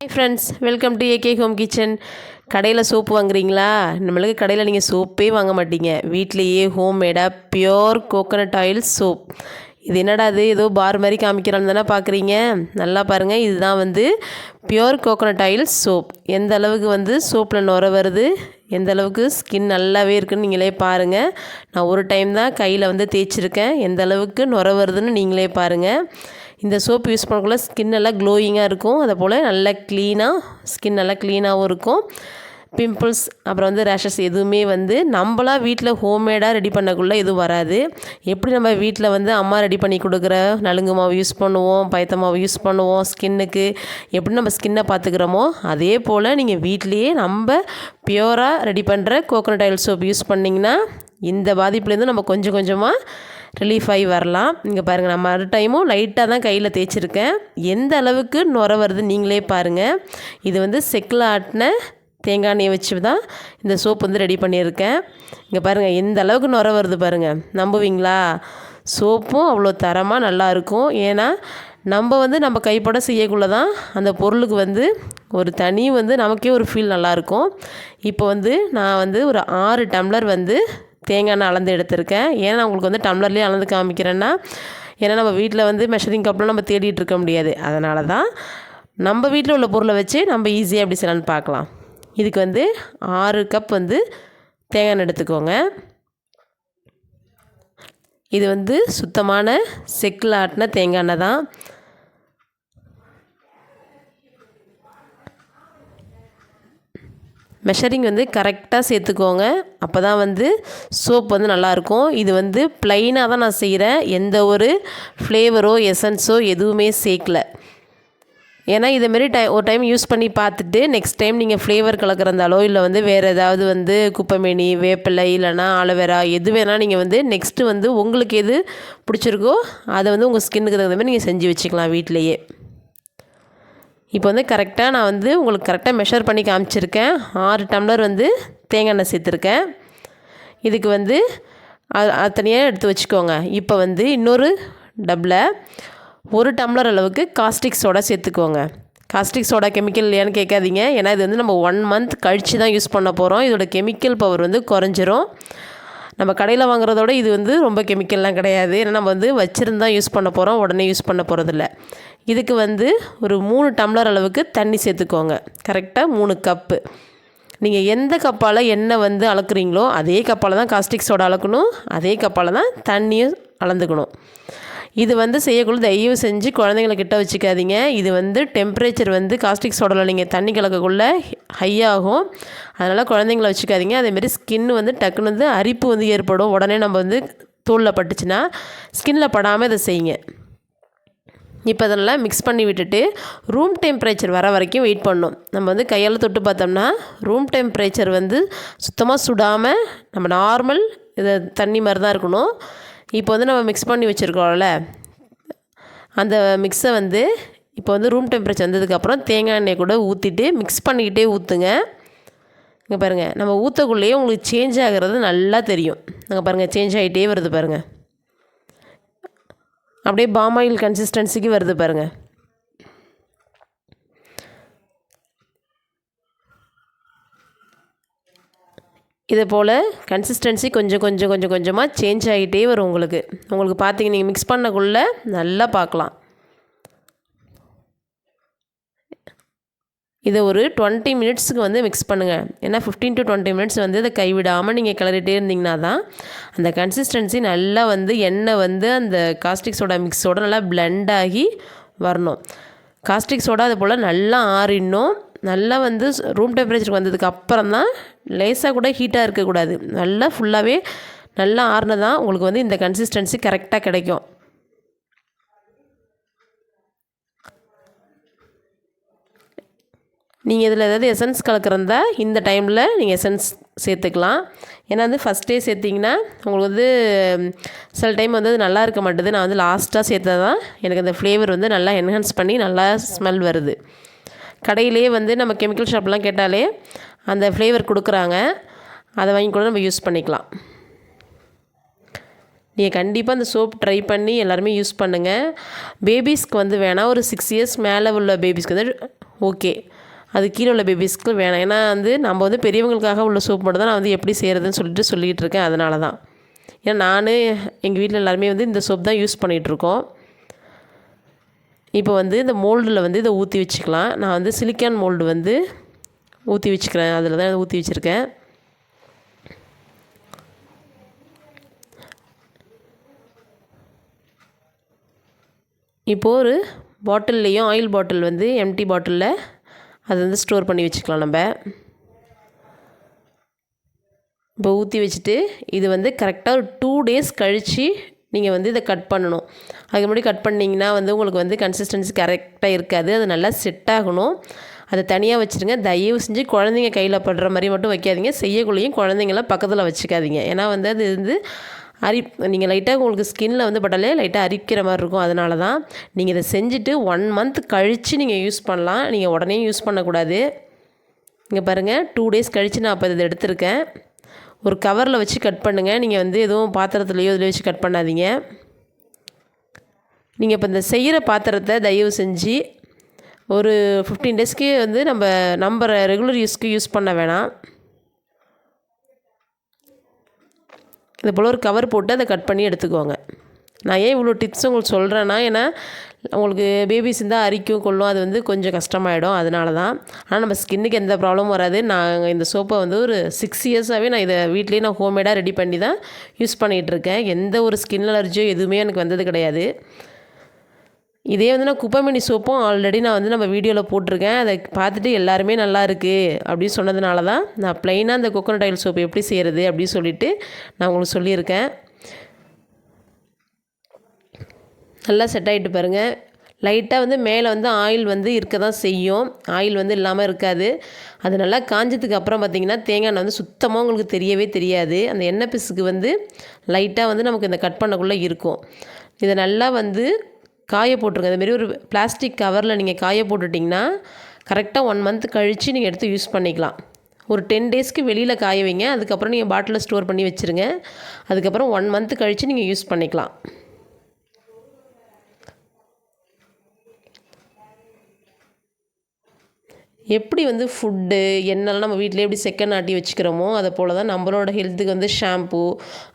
Hi friends welcome to AK home kitchen கடையில் soap வாங்குறீங்களா? நம்மளுக்கு கடையில் நீங்கள் சோப்பே வாங்க மாட்டீங்க. வீட்லேயே ஹோம் மேடாக பியோர் கோகோனட் ஆயில் சோப் இது என்னடா அது ஏதோ பார் மாதிரி காமிக்கிறான்னு தானே பார்க்குறீங்க நல்லா பாருங்கள் இதுதான் வந்து பியோர் கோகோனட் ஆயில் சோப் எந்த அளவுக்கு வந்து சோப்பில் நுர வருது? எந்த அளவுக்கு ஸ்கின் நல்லாவே இருக்குன்னு நீங்களே பாருங்கள் நான் ஒரு டைம் தான் கையில் வந்து தேய்ச்சிருக்கேன். எந்த அளவுக்கு நுர வருதுன்னு நீங்களே பாருங்கள் இந்த சோப் யூஸ் பண்ணக்குள்ள ஸ்கின் நல்லா க்ளோயிங்காக இருக்கும். அதை போல் நல்லா க்ளீனாக ஸ்கின் நல்லா க்ளீனாகவும் இருக்கும். பிம்பிள்ஸ் அப்புறம் வந்து ரேஷஸ் எதுவுமே வந்து நம்மளாக வீட்டில் ஹோம்மேடாக ரெடி பண்ணக்குள்ளே எதுவும் வராது. எப்படி நம்ம வீட்டில் வந்து அம்மா ரெடி பண்ணி கொடுக்குற நலுங்கு மாவு யூஸ் பண்ணுவோம் பயத்த மாவு யூஸ் பண்ணுவோம் ஸ்கின்னுக்கு எப்படி நம்ம ஸ்கின்னை பார்த்துக்கிறோமோ அதே போல் நீங்கள் வீட்லேயே நம்ம பியூராக ரெடி பண்ணுற கோகோனட் ஆயில் சோப் யூஸ் பண்ணிங்கன்னா இந்த பாதிப்புலேருந்து நம்ம கொஞ்சம் கொஞ்சமாக ரிலீஃப் ஆகி வரலாம். இங்கே பாருங்கள் நான் மறு டைமும் லைட்டாக தான் கையில் தேய்ச்சிருக்கேன். எந்த அளவுக்கு நுர வருது நீங்களே பாருங்கள் இது வந்து செக்கில் ஆட்டின தேங்காய் எண்ணெய் வச்சு தான் இந்த சோப் வந்து ரெடி பண்ணியிருக்கேன். இங்கே பாருங்கள் எந்த அளவுக்கு நுர வருது பாருங்கள் நம்புவீங்களா? சோப்பும் அவ்வளோ தரமாக நல்லாயிருக்கும் ஏன்னா நம்ம வந்து நம்ம கைப்பட செய்யக்குள்ளே தான் அந்த பொருளுக்கு வந்து ஒரு தனி வந்து நமக்கே ஒரு ஃபீல் நல்லாயிருக்கும் இப்போ வந்து நான் வந்து ஒரு ஆறு டம்ளர் வந்து தேங்காய் எண்ணெய் அளந்து எடுத்திருக்கேன். ஏன்னா நான் உங்களுக்கு வந்து டம்ளர்லேயே அளந்து காமிக்கிறேன்னா ஏன்னா நம்ம வீட்டில் வந்து மெஷரிங் கப்லாம் நம்ம தேடிட்டு இருக்க முடியாது. அதனால தான் நம்ம வீட்டில் உள்ள பொருளை வச்சு நம்ம ஈஸியாக எப்படி செய்யலான்னு பார்க்கலாம். இதுக்கு வந்து ஆறு கப் வந்து தேங்காய் எண்ணெய் எடுத்துக்கோங்க. இது வந்து சுத்தமான செக்கில் ஆட்டின தேங்காய் எண்ணெய் தான். மெஷரிங் வந்து கரெக்டாக சேர்த்துக்கோங்க. அப்போ தான் வந்து சோப் வந்து நல்லாயிருக்கும். இது வந்து ப்ளைனாக தான் நான் செய்கிறேன் எந்த ஒரு ஃப்ளேவரோ எசன்ஸோ எதுவுமே சேர்க்கல. ஏன்னா இதேமாரி டை ஒரு டைம் யூஸ் பண்ணி பார்த்துட்டு நெக்ஸ்ட் டைம் நீங்கள் ஃப்ளேவர் கலக்கிறந்தாலோ இல்லை வந்து வேறு ஏதாவது வந்து குப்பைமேனி வேப்பிலை இல்லைனா ஆலோவேரா எது வேணால் நீங்கள் வந்து நெக்ஸ்ட்டு வந்து உங்களுக்கு எது பிடிச்சிருக்கோ அதை வந்து உங்கள் ஸ்கின்னுக்கு தகுந்த மாதிரி நீங்கள் செஞ்சு வச்சுக்கலாம் வீட்டிலையே. இப்போ வந்து கரெக்டாக நான் வந்து உங்களுக்கு கரெக்டாக மெஷர் பண்ணி காமிச்சிருக்கேன். ஆறு டம்ளர் வந்து தேங்காய் எண்ணெய் சேர்த்துருக்கேன். இதுக்கு வந்து அது தனியாக எடுத்து வச்சுக்கோங்க. இப்போ வந்து இன்னொரு டப்பில் ஒரு டம்ளர் அளவுக்கு காஸ்டிக் சோடா சேர்த்துக்கோங்க. காஸ்டிக் சோடா கெமிக்கல் இல்லையான்னு கேட்காதீங்க. ஏன்னா இது வந்து நம்ம ஒன் மந்த் கழித்து தான் யூஸ் பண்ண போகிறோம் இதோட கெமிக்கல் பவர் வந்து குறைஞ்சிரும். நம்ம கடையில் வாங்குறதோட இது வந்து ரொம்ப கெமிக்கல்லாம் கிடையாது. ஏன்னா நம்ம வந்து வச்சுருந்தா யூஸ் பண்ண போகிறோம் உடனே யூஸ் பண்ண போகிறதில்ல இதுக்கு வந்து ஒரு மூணு டம்ளர் அளவுக்கு தண்ணி சேர்த்துக்கோங்க. கரெக்டாக மூணு கப்பு. நீங்கள் எந்த கப்பால் எண்ணெய் வந்து அளக்குறீங்களோ அதே கப்பால் தான் காஸ்டிக் சோடா அளக்கணும். அதே கப்பால் தான் தண்ணியும் அளந்துக்கணும். இது வந்து செய்யக்குள்ள தயவு செஞ்சு குழந்தைங்கள கிட்ட வச்சுக்காதீங்க. இது வந்து டெம்பரேச்சர் வந்து காஸ்டிக் சோடாவில் நீங்கள் தண்ணி கலக்கக்குள்ளே ஹை ஆகும். அதனால் குழந்தைங்கள வச்சுக்காதீங்க. அதேமாரி ஸ்கின் வந்து டக்குன்னு வந்து அரிப்பு வந்து ஏற்படும். உடனே நம்ம வந்து தூளில் பட்டுச்சுன்னா ஸ்கின்னில் படாமல் இதை செய்யுங்க. இப்போ அதெல்லாம் மிக்ஸ் பண்ணி விட்டுட்டு ரூம் டெம்பரேச்சர் வர வரைக்கும் வெயிட் பண்ணணும். நம்ம வந்து கையால் தொட்டு பார்த்தோம்னா ரூம் டெம்பரேச்சர் வந்து சுத்தமாக சுடாமல் நம்ம நார்மல் இதை தண்ணி மாதிரி தான் இருக்கணும். இப்போ வந்து நம்ம மிக்ஸ் பண்ணி வச்சுருக்கோம்ல அந்த மிக்ஸை வந்து இப்போ வந்து ரூம் டெம்பரேச்சர் வந்ததுக்கப்புறம் தேங்காய் எண்ணெய் கூட ஊற்றிட்டு மிக்ஸ் பண்ணிக்கிட்டே ஊற்றுங்க இங்கே பாருங்கள் நம்ம ஊற்றக்குள்ளேயே உங்களுக்கு சேஞ்ச் ஆகிறது நல்லா தெரியும். அங்கே பாருங்கள் சேஞ்ச் ஆகிட்டே வருது பாருங்கள் அப்படியே பாமாயில் கன்சிஸ்டன்சிக்கு வருது பாருங்கள் இதே போல் கன்சிஸ்டன்சி கொஞ்சம் கொஞ்சம் கொஞ்சம் கொஞ்சமாக சேஞ்ச் ஆகிட்டே வரும் உங்களுக்கு. உங்களுக்கு பார்த்தீங்க நீங்கள் மிக்ஸ் பண்ணக்குள்ளே நல்லா பார்க்கலாம். இதை ஒரு டுவெண்ட்டி மினிட்ஸுக்கு வந்து மிக்ஸ் பண்ணுங்கள் ஏன்னா ஃபிஃப்டீன் டு டுவெண்ட்டி மினிட்ஸ் வந்து இதை கைவிடாமல் நீங்கள் கிளறிட்டே இருந்தீங்கன்னா தான் அந்த கன்சிஸ்டன்சி நல்லா வந்து எண்ணெய் வந்து அந்த காஸ்டிக் சோடா மிக்ஸோட நல்லா பிளெண்ட் ஆகி வரணும். காஸ்டிக் சோடா அது போல் நல்லா ஆறிடணும். நல்லா வந்து ரூம் டெம்பரேச்சருக்கு வந்ததுக்கு அப்புறம் தான் லேசாக கூட ஹீட்டாக இருக்கக்கூடாது நல்லா ஃபுல்லாகவே நல்லா ஆறுனதான் உங்களுக்கு வந்து இந்த கன்சிஸ்டன்சி கரெக்டாக கிடைக்கும். நீங்கள் இதில் ஏதாவது எசன்ஸ் கலக்கிறதா இந்த டைமில் நீங்கள் எசன்ஸ் சேர்த்துக்கலாம். ஏன்னா வந்து ஃபஸ்ட்டே சேர்த்திங்கன்னா உங்களுக்கு வந்து சில டைம் வந்து அது நல்லா இருக்க மாட்டுது. நான் வந்து லாஸ்ட்டாக சேர்த்தா தான் எனக்கு அந்த ஃப்ளேவர் வந்து நல்லா என்ஹான்ஸ் பண்ணி நல்லா ஸ்மெல் வருது. கடையிலேயே வந்து நம்ம கெமிக்கல் ஷாப்லாம் கேட்டாலே அந்த ஃப்ளேவர் கொடுக்குறாங்க. அதை வாங்கி கூட நம்ம யூஸ் பண்ணிக்கலாம். நீங்கள் கண்டிப்பாக அந்த சோப் ட்ரை பண்ணி எல்லாருமே யூஸ் பண்ணுங்கள் பேபிஸ்க்கு வந்து வேணால் ஒரு சிக்ஸ் இயர்ஸ் மேலே உள்ள பேபிஸ்க்கு வந்து ஓகே அது கீழே உள்ள பேபிஸ்க்கு வேணாம். ஏன்னா வந்து நம்ம வந்து பெரியவங்களுக்காக உள்ள சோப் மட்டும் தான் நான் வந்து எப்படி செய்கிறதுன்னு சொல்லிட்டு சொல்லிகிட்டு இருக்கேன். அதனால தான் ஏன்னா நான் எங்கள் வீட்டில் எல்லாருமே வந்து இந்த சோப் தான் யூஸ் பண்ணிகிட்ருக்கோம் இப்போ வந்து இந்த மோல்டில் வந்து இதை ஊற்றி வச்சுக்கலாம். நான் வந்து சிலிக்கான் மோல்டு வந்து ஊற்றி வச்சுக்கிறேன். அதில் தான் ஊற்றி வச்சுருக்கேன். இப்போது ஒரு பாட்டில்லையும் ஆயில் பாட்டில் வந்து எம்டி பாட்டிலில் அதை வந்து ஸ்டோர் பண்ணி வச்சுக்கலாம் நம்ம. இப்போ ஊற்றி வச்சுட்டு இது வந்து கரெக்டாக ஒரு டூ டேஸ் கழித்து நீங்கள் வந்து இதை கட் பண்ணணும். அதுக்கு முன்னாடி கட் பண்ணிங்கன்னா வந்து உங்களுக்கு வந்து கன்சிஸ்டன்சி கரெக்டாக இருக்காது. அது நல்லா செட் ஆகணும். அதை தனியாக வச்சுருங்க. தயவு செஞ்சு குழந்தைங்க கையில் படுற மாதிரி மட்டும் வைக்காதீங்க. செய்யக்குள்ளேயும் குழந்தைங்களாம் பக்கத்தில் வச்சுக்காதீங்க. ஏன்னா வந்து அது வந்து அரி நீங்கள் லைட்டாக உங்களுக்கு ஸ்கின்னில் வந்து பட்டாலே லைட்டாக அரிக்கிற மாதிரி இருக்கும். அதனால தான் நீங்கள் இதை செஞ்சுட்டு ஒன் மந்த் கழித்து நீங்கள் யூஸ் பண்ணலாம். நீங்கள் உடனே யூஸ் பண்ணக்கூடாது. இங்கே பாருங்கள் டூ டேஸ் கழித்து நான் அப்போ இதை எடுத்திருக்கேன். ஒரு கவரில் வச்சு கட் பண்ணுங்கள் நீங்கள் வந்து எதுவும் பாத்திரத்துலையோ இதில் வச்சு கட் பண்ணாதீங்க. நீங்கள் இப்போ இந்த செய்கிற பாத்திரத்தை தயவு செஞ்சு ஒரு ஃபிஃப்டீன் டேஸ்க்கு வந்து நம்ம நம்ம ரெகுலர் யூஸ்க்கு யூஸ் பண்ண வேணாம். இது போல் ஒரு கவர் போட்டு அதை கட் பண்ணி எடுத்துக்கோங்க. நான் ஏன் இவ்வளோ டிப்ஸ் உங்களுக்கு சொல்கிறேன்னா ஏன்னா உங்களுக்கு பேபிஸ் இருந்தால் அரிக்கும் கொள்ளும் அது வந்து கொஞ்சம் கஷ்டமாயிடும். அதனால தான் ஆனால் நம்ம ஸ்கின்னுக்கு எந்த ப்ராப்ளமும் வராது. நாங்கள் இந்த சோப்பை வந்து ஒரு சிக்ஸ் இயர்ஸாகவே நான் இதை வீட்லேயே நான் ஹோம்மேடாக ரெடி பண்ணி தான் யூஸ் பண்ணிகிட்ருக்கேன் எந்த ஒரு ஸ்கின் அலர்ஜியோ எதுவுமே எனக்கு வந்தது கிடையாது. இதே வந்து நான் குப்பைமணி சோப்பும் ஆல்ரெடி நான் வந்து நம்ம வீடியோவில் போட்டிருக்கேன். அதை பார்த்துட்டு எல்லாருமே நல்லா இருக்குது அப்படின்னு சொன்னதுனால தான் நான் ப்ளைனாக அந்த கோகோனட் ஆயில் சோப்பு எப்படி செய்கிறது அப்படின்னு சொல்லிவிட்டு நான் உங்களுக்கு சொல்லியிருக்கேன். நல்லா செட் ஆகிட்டு பாருங்கள் லைட்டாக வந்து மேலே வந்து ஆயில் வந்து இருக்க தான் செய்யும். ஆயில் வந்து இல்லாமல் இருக்காது. அது நல்லா காஞ்சதுக்கு அப்புறம் பார்த்திங்கன்னா தேங்காய் எண்ணெய் வந்து சுத்தமாக உங்களுக்கு தெரியவே தெரியாது. அந்த எண்ணெய் பிசுக்கு வந்து லைட்டாக வந்து நமக்கு இந்த கட் பண்ணக்குள்ளே இருக்கும். இதை நல்லா வந்து காய போட்டுருங்க. அதுமாரி ஒரு பிளாஸ்டிக் கவரில் நீங்கள் காய போட்டுட்டிங்கன்னா கரெக்டாக ஒன் மந்த் கழித்து நீங்கள் எடுத்து யூஸ் பண்ணிக்கலாம். ஒரு டென் டேஸ்க்கு வெளியில் காய வைங்க. அதுக்கப்புறம் நீங்கள் பாட்டிலில் ஸ்டோர் பண்ணி வச்சுருங்க. அதுக்கப்புறம் ஒன் மந்த் கழித்து நீங்கள் யூஸ் பண்ணிக்கலாம். எப்படி வந்து ஃபுட்டு என்னெல்லாம் நம்ம வீட்டிலே எப்படி செகண்ட் ஆட்டி வச்சுக்கிறோமோ அதை போல் தான் நம்மளோட ஹெல்த்துக்கு வந்து ஷாம்பு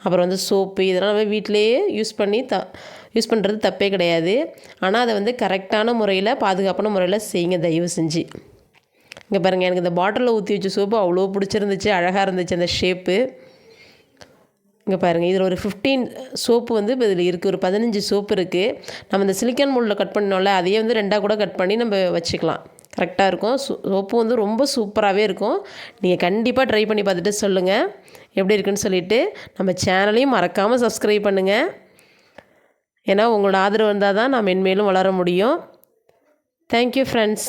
அப்புறம் வந்து சோப்பு இதெல்லாம் நம்ம வீட்டிலேயே யூஸ் பண்ணி த யூஸ் பண்ணுறது தப்பே கிடையாது. ஆனால் அதை வந்து கரெக்டான முறையில் பாதுகாப்பான முறையில் செய்யுங்க தயவு செஞ்சு. இங்கே பாருங்கள் எனக்கு இந்த பாட்டிலில் ஊற்றி வச்ச சோப்பு அவ்வளோ பிடிச்சிருந்துச்சு அழகாக இருந்துச்சு அந்த ஷேப்பு இங்கே பாருங்கள் இதில் ஒரு ஃபிஃப்டீன் சோப்பு வந்து இப்போ இதில் இருக்குது ஒரு பதினஞ்சு சோப்பு இருக்குது நம்ம இந்த சிலிக்கான் மூலில் கட் பண்ணோம்ல அதையே வந்து ரெண்டாக கூட கட் பண்ணி நம்ம வச்சுக்கலாம். கரெக்டாக இருக்கும். சோப்பு வந்து ரொம்ப சூப்பராகவே இருக்கும். நீங்கள் கண்டிப்பாக ட்ரை பண்ணி பார்த்துட்டு சொல்லுங்கள் எப்படி இருக்குன்னு சொல்லிவிட்டு நம்ம சேனலையும் மறக்காமல் சப்ஸ்கிரைப் பண்ணுங்கள் ஏன்னா உங்களோட ஆதரவு இருந்தால் தான் நான் மென்மேலும் வளர முடியும். Thank you friends